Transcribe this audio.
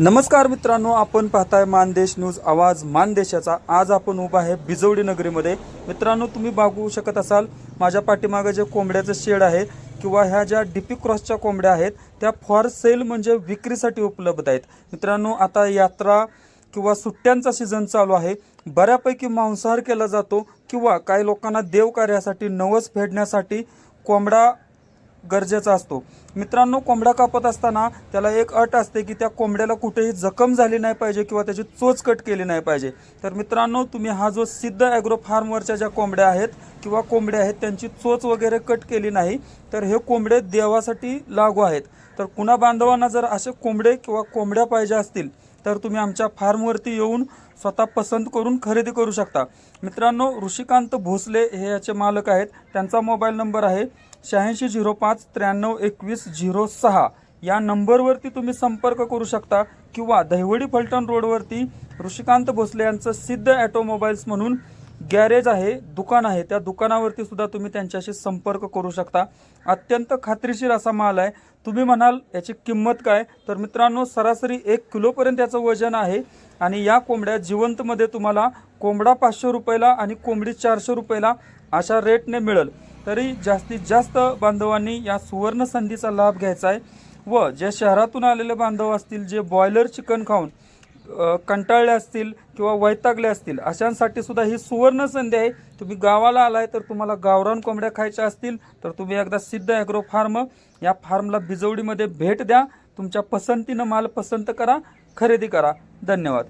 नमस्कार मित्रांनो आपण पाहताय मानदेश न्यूज आवाज मानदेशाचा. आज आपण उभा आहे बिजवडी नगरीमध्ये. मित्रांनो तुम्ही बघू शकत असाल माझ्या पाठीमागे जे कोंबड्याचं शेड आहे किंवा ह्या ज्या डीपी क्रॉसच्या कोंबड्या आहेत त्या फॉर सेल म्हणजे विक्रीसाठी उपलब्ध आहेत. मित्रांनो आता यात्रा किंवा सुट्ट्यांचा सीझन चालू आहे. बऱ्यापैकी मांसाहार केला जातो किंवा काही लोकांना देवकार्यासाठी नवस फेडण्यासाठी कोंबडा गरजेचा असतो. मित्रांनो कोंबडा कापत असताना त्याला एक अट असते की त्या कोंबड्याला कुठेही जखम झाली नाही पाहिजे किंवा त्याची चोच कट केली नाही पाहिजे. तर मित्रांनो तुम्ही हा जो सिद्ध ॲग्रो फार्मवरच्या ज्या कोंबड्या आहेत किंवा कोंबड्या आहेत त्यांची चोच वगैरे कट केली नाही तर हे कोंबडे देवासाठी लागू आहेत. तर कुणा बांधवांना जर असे कोंबडे किंवा कोंबड्या पाहिजे असतील तर तुम्ही आमच्या फार्मवरती येऊन स्वतः पसंत करून खरेदी करू शकता. मित्रांनो ऋषिकांत भोसले हे याचे मालक आहेत. त्यांचा मोबाईल नंबर आहे शहाऐंशी झिरो पाच त्र्याण्णव एकवीस झिरो सहा या नंबरवरती तुम्ही संपर्क करू शकता किंवा दहिवडी फलटण रोडवरती ऋषिकांत भोसले यांचं सिद्ध ॲटोमोबाईल्स म्हणून गॅरेज आहे दुकान आहे. त्या दुकानावरती सुद्धा तुम्ही त्यांच्याशी संपर्क करू शकता. अत्यंत खात्रीशीर असा माल आहे. तुम्ही म्हणाल याची किंमत काय? तर मित्रांनो सरासरी एक किलोपर्यंत याचं वजन आहे आणि या कोंबड्या जिवंतमध्ये तुम्हाला कोंबडा पाचशे रुपयाला आणि कोंबडी चारशे रुपयाला अशा रेटने मिळेल. तरी जास्तीत जास्त बांधवांनी या सुवर्ण संधीचा लाभ घ्यायचा आहे. व ज्या शहरातून आलेले बांधव असतील जे बॉयलर चिकन खाऊन कंटाळले असतील किंवा वैतागले असतील अशांसाठी सुद्धा ही सुवर्ण संधी आहे. तुम्ही गावाला आलाय तर तुम्हाला गावरान कोंबड्या खायच्या असतील तर तुम्ही एकदा सिद्ध ॲग्रो फार्म या फार्मला बिजवडीमध्ये भेट द्या. तुमच्या पसंतीनं माल पसंत करा खरेदी करा. धन्यवाद.